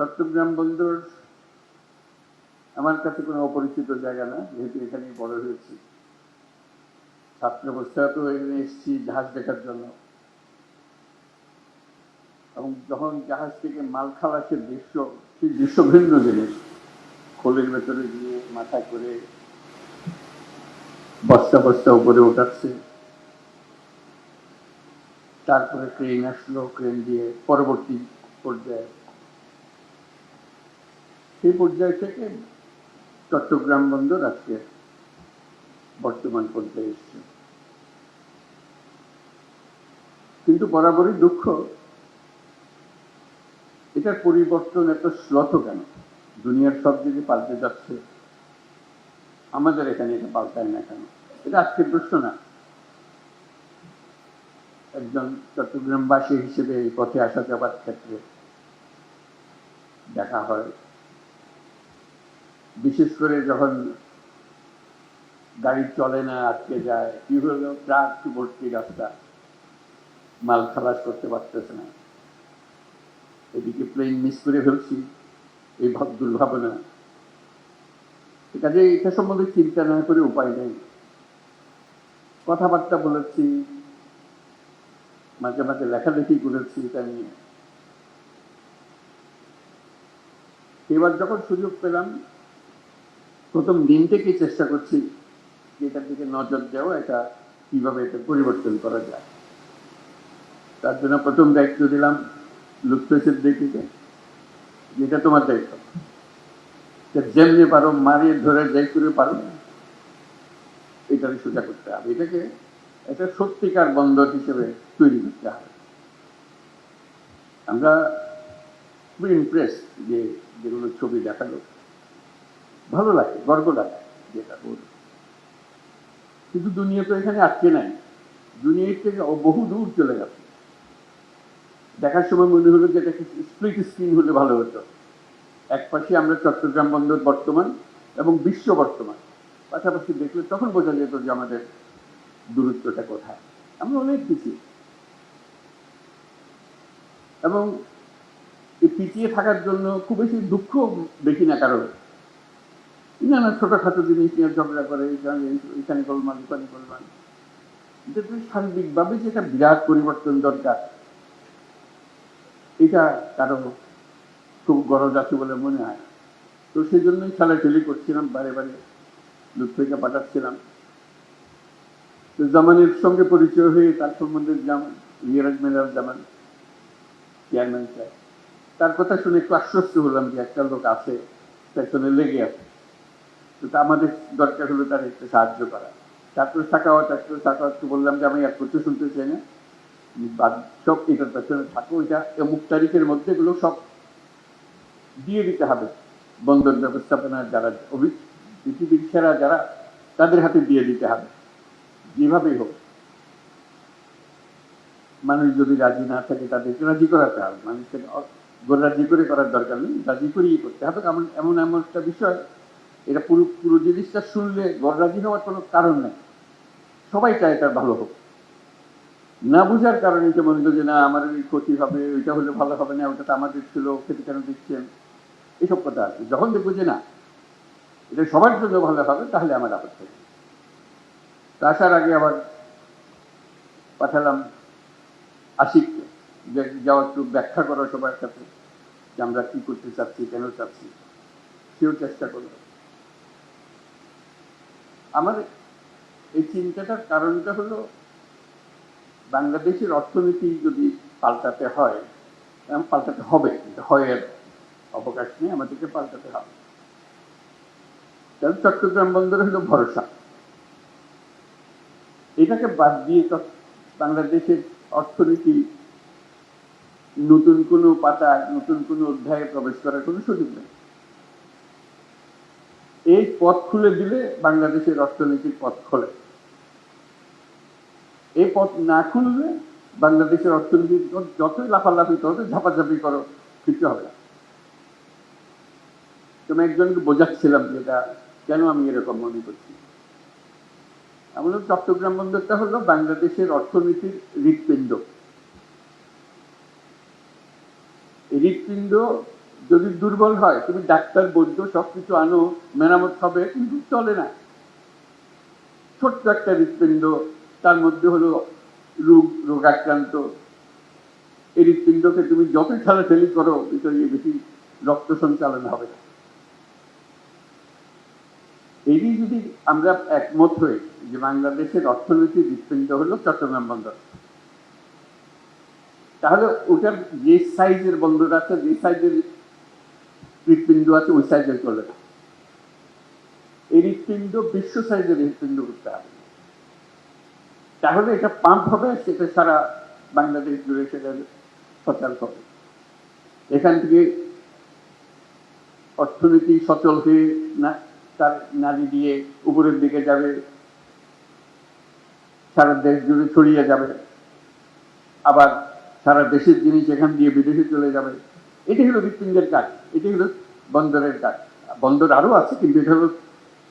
চট্টগ্রাম বন্দর আমার কাছে কোনো অপরিচিত জায়গা না, যেহেতু এখানেই বড় হয়েছি। ছাত্র অবস্থাতেও এখানে এসেছি জাহাজ দেখার জন্য। এবং যখন জাহাজ থেকে মাল খাওয়া খালাসের দৃশ্য সেই দৃশ্য ভিন্ন জিনিস খোলের ভেতরে গিয়ে মাথা করে বস্তা বস্তা উপরে ওঠাচ্ছে তারপরে ট্রেন আসলো ট্রেন দিয়ে পরবর্তী পর্যায়ে সেই পর্যায় থেকে চট্টগ্রাম বন্দর আজকে বর্তমান পর্যায়ে এসছে। কিন্তু বরাবরই দুঃখ, এটার পরিবর্তন এত শ্লথ কেন? দুনিয়ার সব দিকে পাল্টে যাচ্ছে। আমাদের এখানে এটা পাল্টায় না কেন? এটা আজকের প্রশ্ন না। একজন চট্টগ্রামবাসী হিসেবে এই পথে আসা যাওয়ার ক্ষেত্রে দেখা হয় বিশেষ করে যখন গাড়ি চলে না, আটকে যায় কি হলো ট্রাক ভর্তি রাস্তা, মাল খালাস করতে পারতেছে না। এদিকে প্লেন মিস করে ফেলছি, এই ভাব দুর্ভাবনা। কাজে এটা সম্বন্ধে চিন্তা না করে উপায় নেই। কথাবার্তা বলেছি, মাঝে মাঝে লেখালেখি করেছি এটা নিয়ে। এবার যখন সুযোগ পেলাম প্রথম দিন থেকেই চেষ্টা করছি যে এটার দিকে নজর দেওয়া, এটা কীভাবে এটা পরিবর্তন করা যায়? তার জন্য প্রথম দায়িত্ব দিলাম লুপ্তেশের দিকে যেটা তোমার দায়িত্ব। যেমনি পারো মারিয়ে ধরে যাই করে পারো এটাকে সোজা করতে হবে। এটাকে একটা সত্যিকার বন্দর হিসেবে তৈরি করতে হবে। আমরা খুবই ইমপ্রেস যে যেগুলো ছবি দেখাল। ভালো লাগে, গর্ব লাগে যেটা বলব কিন্তু দুনিয়া তো এখানে আটকে নাই। দুনিয়ার থেকে বহু দূর চলে গেছে। দেখার সময় মনে হলো যে এটা স্প্লিট স্ক্রিন হলে ভালো হতো। এক পাশে আমরা চট্টগ্রাম বন্দর বর্তমান এবং বিশ্ব বর্তমান। পাশাপাশি দেখলে তখন বোঝা যেত যে আমাদের দূরত্বটা কোথায়। আমরা অনেক পিছিয়ে। এবং পিছিয়ে থাকার জন্য খুব বেশি দুঃখ দেখি না কারও নানা ছোটখাটো জিনিস নিয়ে ঝগড়া করে এখানে গোলমাল ওখানে গোলমাল এটা তো সার্বিকভাবে যেটা বিরাট পরিবর্তন দরকার, এটা কারও খুব গরজ আছে বলে মনে হয়। তো সেই জন্যই খেলাখেলি করছিলাম, বারে বারে লুৎফিকে পাঠাচ্ছিলাম। তো জামানের সঙ্গে পরিচয় হয়ে তার সম্বন্ধে জামান মিরাজ মেরাজ জামান চেয়ারম্যান সাহেব। তার কথা শুনে একটু আশ্বস্ত হলাম যে একটা লোক আছে, পেছনে লেগে আছে। তো তা আমাদের দরকার হলো তার একটু সাহায্য করা। তারপর সাকাওয়াত একটু সাকাওয়াতকে বললাম যে আমি এক করতে শুনতে চাই না। সব এটার পেছনে থাকো এটা অমুক তারিখের মধ্যে এগুলো সব দিয়ে দিতে হবে। বন্দর ব্যবস্থাপনার যারা পৃথিবীর সেরা যারা, তাদের হাতে দিয়ে দিতে হবে। যেভাবেই হোক। মানুষ যদি রাজি না থাকে, তাদেরকে রাজি করাতে হবে। মানুষকে রাজি করে করার দরকার নেই। রাজি করেই করতে হবে। এমন এমন এমন একটা বিষয় এটা পুরো পুরো জিনিসটা শুনলে গড় রাজি হওয়ার কোনো কারণ নেই। সবাই চায় তার ভালো হোক। না বুঝার কারণে যে মনে যে, না, আমার এই ক্ষতি হবে, ওইটা হলে ভালো হবে না, ওটা তো আমাদের ছিল খেতে কেন দিচ্ছেন? এসব কথা আছে। যখন দেখব যে, না, এটা সবার জন্য ভালো হবে, তাহলে আমার আপত্তি নেই। তা আসার আগে আবার পাঠালাম আশিককে যে যাওয়া একটু ব্যাখ্যা করো সবার সাথে যে আমরা কি করতে চাচ্ছি, কেন চাচ্ছি? সেও চেষ্টা করল। আমার এই চিন্তাটার কারণটা হলো বাংলাদেশের অর্থনীতি যদি পাল্টাতে হয় পাল্টাতে হবে, কিন্তু হয় এর অবকাশ নেই, আমাদেরকে পাল্টাতে হবে। কারণ চট্টগ্রাম বন্দর হলো ভরসা। এটাকে বাদ দিয়ে বাংলাদেশের অর্থনীতি নতুন কোনো পাতায়, নতুন কোনো অধ্যায়ে প্রবেশ করার কোনো সুযোগ নেই। এই পথ খুলে দিলে বাংলাদেশের অর্থনীতির পথ খোলে। এই পথ না খুললে বাংলাদেশের অর্থনীতি যতই লাফালাফি করো ঝাপাঝাপি করো, কিছু হবে না। তুমি একজনকে বোঝাচ্ছিলাম যে এটা কেন আমি এরকম মনে করছি। আমাদের চট্টগ্রাম বন্দরটা হলো বাংলাদেশের অর্থনীতির হৃৎপিণ্ড। হৃৎপিণ্ড যদি দুর্বল হয়, তুমি ডাক্তার, বৈদ্য, সবকিছু আনো, মেরামত হবে, কিন্তু চলে না। ছোট্ট একটা হৃৎপিণ্ড, তার মধ্যে হলো রোগ রোগাক্রান্ত এই হৃৎপিণ্ডকে তুমি যতই ঠেলাঠেলি করো, ভিতরে বেশি রক্ত সঞ্চালন হবে না। এই যদি আমরা একমত হই যে বাংলাদেশের অর্থনৈতিক হৃৎপিণ্ড হলো চট্টগ্রাম বন্দর, তাহলে ওটার যে সাইজের বন্দর আছে, যে সাইজের হৃৎপিণ্ড আছে, ওই সাইজের চলে এই হৃৎপিণ্ড বিশ্ব সাইজের হৃৎপিণ্ড করতে হবে। তাহলে এটা পাম্প হবে, সেটা সারা বাংলাদেশ জুড়ে সেটা সচল হবে। এখান থেকে অর্থনীতি সচল হয়ে না, তার নারী দিয়ে উপরের দিকে যাবে, সারা দেশ জুড়ে ছড়িয়ে যাবে, আবার সারা দেশের জিনিস এখান দিয়ে বিদেশে চলে যাবে। এটি হলো হৃৎপিণ্ডের কাজ এটি হলো বন্দরের কাজ বন্দর আরও আছে, কিন্তু এটা হলো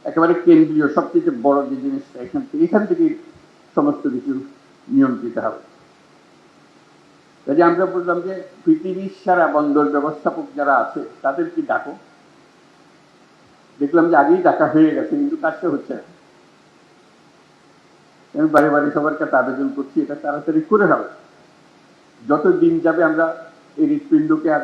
একেবারে কেন্দ্রীয়, সবচেয়ে বড় যে জিনিসটা এখান থেকে এখান থেকে সমস্ত কিছু নিয়ন্ত্রিত হবে। কাজে আমরা বললাম যে পৃথিবীর সারা বন্দর ব্যবস্থাপক যারা আছে, তাদেরকে ডাকো। দেখলাম যে আগেই ডাকা হয়ে গেছে, কিন্তু কাজটা হচ্ছে না। আমি বারে বারে সবার কাছে আবেদন করছি, এটা তাড়াতাড়ি করে হবে। যত দিন যাবে আমরা এই হৃৎপিণ্ডকে আর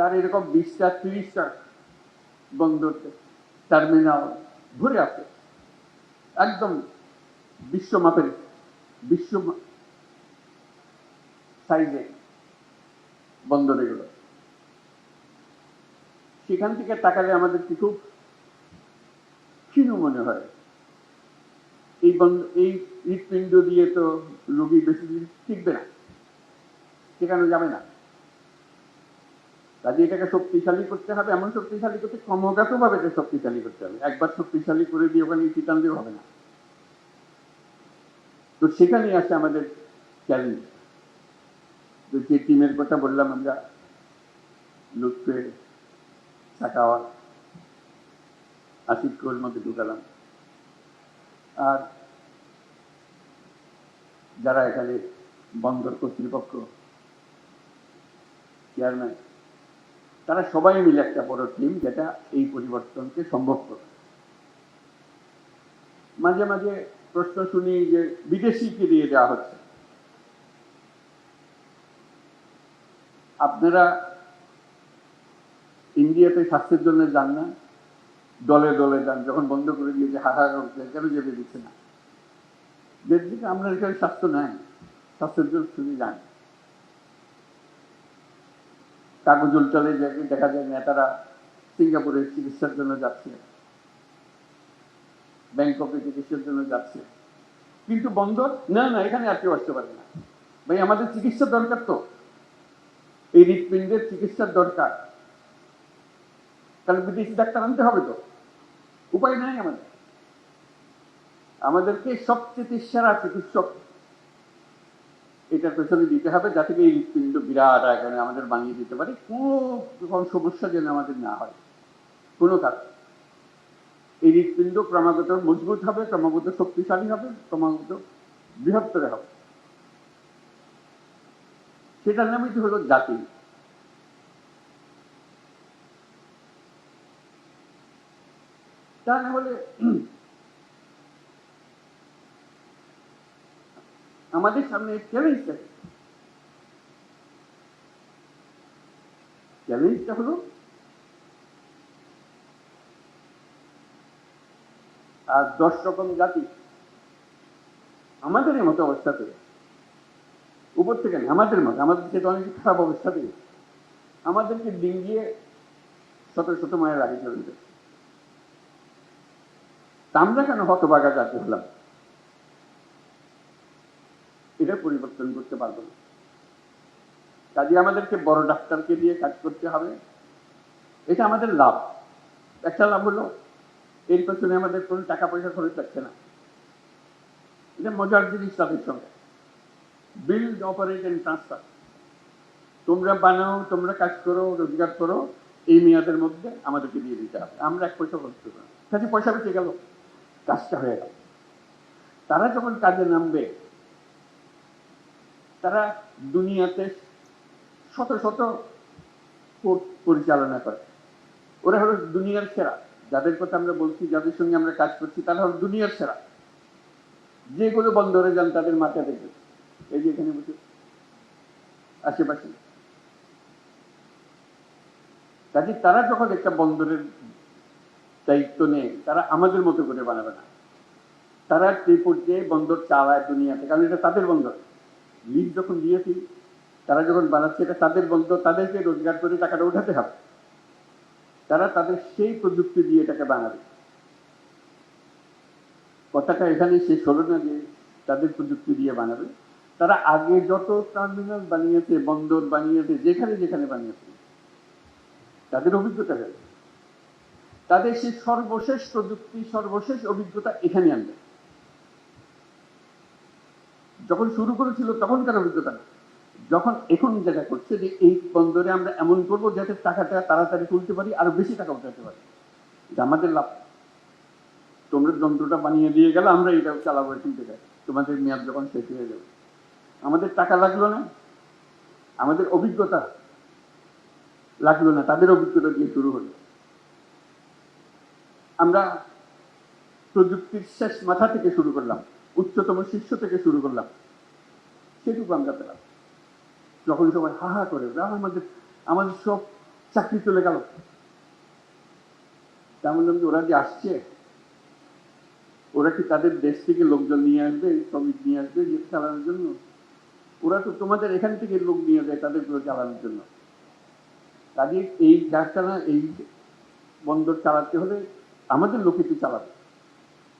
তার এরকম বিশটা তিরিশটা বন্দর টার্মিনাল ঘুরে আছে একদম বিশ্ব মাপের বিশ্ব সাইজে বন্দর এগুলো। সেখান থেকে তাকালে আমাদের কি খুব ক্ষীণ মনে হয়। এই বন্ধ এই হৃৎপিণ্ড দিয়ে তো রোগী বেশি দিন টিকবে না। শেখানো যাবে না। কাজে এটাকে শক্তিশালী করতে হবে, এমন শক্তিশালী করতে ক্রমাগত ভাবে শক্তিশালী করতে হবে। একবার শক্তিশালী করে দিয়ে ওখানে চিটান দিয়ে হবে না। তো সেখানেই আছে আমাদের চ্যালেঞ্জ তো যে টিমের কথা বললাম আমরা, লুৎফে সাকাওয়াত আসিফ কোর মধ্যে ঢুকালাম। আর যারা এখানে বন্দর কর্তৃপক্ষ চেয়ারম্যান তারা সবাই মিলে একটা বড় টিম যেটা এই পরিবর্তনকে সম্ভব করে মাঝে মাঝে প্রশ্ন শুনি যে বিদেশিকে দিয়ে দেওয়া হচ্ছে। আপনারা ইন্ডিয়াতে স্বাস্থ্যের জন্য যান না, দলে দলে যান, যখন বন্ধ করে দিয়েছে হাহাকার করছে, কেন যেতে দিচ্ছে না? দেখছি আমরা এখানে স্বাস্থ্য নাই, স্বাস্থ্যের জন্য শুধু যান। কাগজ চলে দেখা যায় নেতারা সিঙ্গাপুরে চিকিৎসার জন্য যাচ্ছে, ব্যাংককে চিকিৎসার জন্য যাচ্ছে। কিন্তু বন্দর, না না, এখানে আর কেউ আসতে পারে না। ভাই, আমাদের চিকিৎসার দরকার তো। এই হৃৎপিণ্ডের চিকিৎসার দরকার। তাহলে বিদেশি ডাক্তার আনতে হবে তো। উপায় নাই আমাদের। আমাদেরকে সবচেয়ে সেরা চিকিৎসক এটার পেছনে দিতে হবে, যাতে এই হৃৎপিণ্ড বিরাট আকারে আমাদের বানিয়ে দিতে পারি। কোনো রকম সমস্যা যেন আমাদের না হয়। কোনো কাজ এই হৃৎপিণ্ড ক্রমাগত মজবুত হবে, ক্রমাগত শক্তিশালী হবে, ক্রমাগত বৃহত্তর হবে। সেটার নামই হলো জাতি। তা না হলে আমাদের সামনে চ্যালেঞ্জটা কি? চ্যালেঞ্জটা হলো, আর দশ রকম জাতি আমাদের মতো অবস্থাতে উপর থেকে আমাদের মতো, আমাদের থেকে অনেক খারাপ অবস্থাতে আমাদেরকে ডিঙ্গিয়ে শত শত মায়ের আগে চলে যাচ্ছে আমরা কেন হতবাগা জাতি হলাম? এটা পরিবর্তন করতে পারব না। কাজে আমাদেরকে বড় ডাক্তারকে দিয়ে কাজ করতে হবে। এটা আমাদের লাভ। একটা লাভ হলো, এর পেছনে আমাদের কোনো টাকা পয়সা খরচ লাগছে না। এটা মজার জিনিস তাদের সঙ্গে। বিল্ড অপারেট এন্ড ট্রান্সফার তোমরা বানাও, তোমরা কাজ করো, রোজগার করো, এই মেয়াদের মধ্যে আমাদেরকে দিয়ে দিতে হবে। আমরা এক পয়সা খরচ করব কাজে পয়সা বেঁচে গেল, কাজটা হয়ে গেল। তারা যখন কাজে নামবে তারা দুনিয়াতে শত শত কোর্ট পরিচালনা করে। ওরা হলো দুনিয়ার সেরা। যাদের কথা আমরা বলছি, যাদের সঙ্গে আমরা কাজ করছি, তারা হলো দুনিয়ার সেরা। যেগুলো বন্দরে যান, তাদের মাথা দেখবে। এই যে এখানে বসে, আশেপাশে। কাজে তারা যখন একটা বন্দরের দায়িত্ব নেয়, তারা আমাদের মতো করে বানাবে না। তারা যে পর্যায়ে বন্দর চালায় দুনিয়াতে, কারণ এটা তাদের বন্দর। লিজ যখন দিয়েছি তারা যখন বানাচ্ছে, এটা তাদের বলতো তাদেরকে রোজগার করে টাকাটা উঠাতে হবে। তারা তাদের সেই প্রযুক্তি দিয়ে এটাকে বানাবে। কথাটা এখানে শেষ হলো না যে তাদের প্রযুক্তি দিয়ে বানাবে। তারা আগে যত টার্মিনাল বানিয়েছে, বন্দর বানিয়েছে, যেখানে যেখানে বানিয়েছে, তাদের অভিজ্ঞতা তাদের সেই সর্বশেষ প্রযুক্তি, সর্বশেষ অভিজ্ঞতা এখানে আনবে। যখন শুরু করেছিল, তখন তখনকার অভিজ্ঞতা যখন এখন যেটা করছে যে, এই বন্দরে আমরা এমন করব যাতে টাকাটা তাড়াতাড়ি তুলতে পারি, আরও বেশি টাকা উঠাতে পারি। যে আমাদের লাভ। তোমরা যন্ত্রটা বানিয়ে দিয়ে গেলে আমরা এটা চালাবো এখান থেকে তোমাদের মেয়াদ যখন শেষ হয়ে যাবে। আমাদের টাকা লাগল না। আমাদের অভিজ্ঞতা লাগল না। তাদের অভিজ্ঞতা দিয়ে শুরু হলো। আমরা প্রযুক্তির শেষ মাথা থেকে শুরু করলাম। উচ্চতম শীর্ষ থেকে শুরু করলাম। সেটুকু আমরা পেলাম। যখন সবাই হা হা করে আমাদের আমাদের সব চাকরি চলে গেল। তেমন যে ওরা যে আসছে, ওরা কি তাদের দেশ থেকে লোকজন নিয়ে আসবে শ্রমিক নিয়ে আসবে যে চালানোর জন্য? ওরা তো তোমাদের এখান থেকে লোক নিয়ে যায় তাদের পুরো চালানোর জন্য। কাজে এই কারখানা এই বন্দর চালাতে হলে আমাদের লোকে তো চালাবে।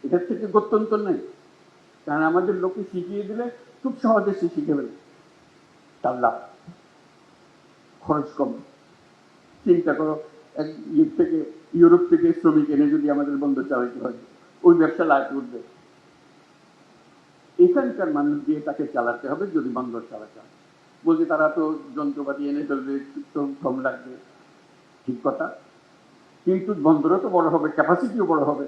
এটার থেকে গত্যন্তর নেই। কারণ আমাদের লোকে শিখিয়ে দিলে খুব সহজে সে শিখে ফেলে তার লাভ। খরচ কম। চিন্তা করো, এক ইয়ে থেকে, ইউরোপ থেকে শ্রমিক এনে যদি আমাদের বন্দর চালাইতে হয়, ওই ব্যবসা লাভ উঠবে। এখানকার মানুষ দিয়ে তাকে চালাতে হবে যদি বন্দর চালাতে হয়। বলছে, তারা তো যন্ত্রপাতি এনে ফেলবে কম লাগবে। ঠিক কথা। কিন্তু বন্দরও তো বড় হবে ক্যাপাসিটিও বড় হবে।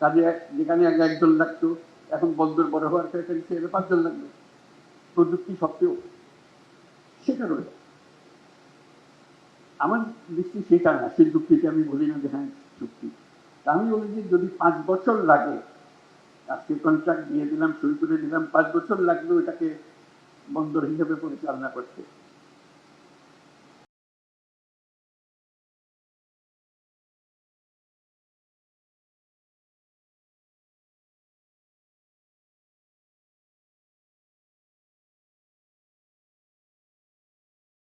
কাজে যেখানে একজন লাগতো এখন বন্দর বড় হওয়ার ক্ষেত্রে পাঁচজন লাগবে। প্রযুক্তি সত্ত্বেও সেটা রয়েছে। আমার দৃষ্টি সেটা না, সেই যুক্তিকে আমি বলি না যে হ্যাঁ চুক্তি তা আমি বলি যে যদি পাঁচ বছর লাগে, আজকে কন্ট্রাক্ট দিয়ে দিলাম শুরু করে দিলাম, পাঁচ বছর লাগল, এটাকে বন্দর হিসেবে পরিচালনা করতে।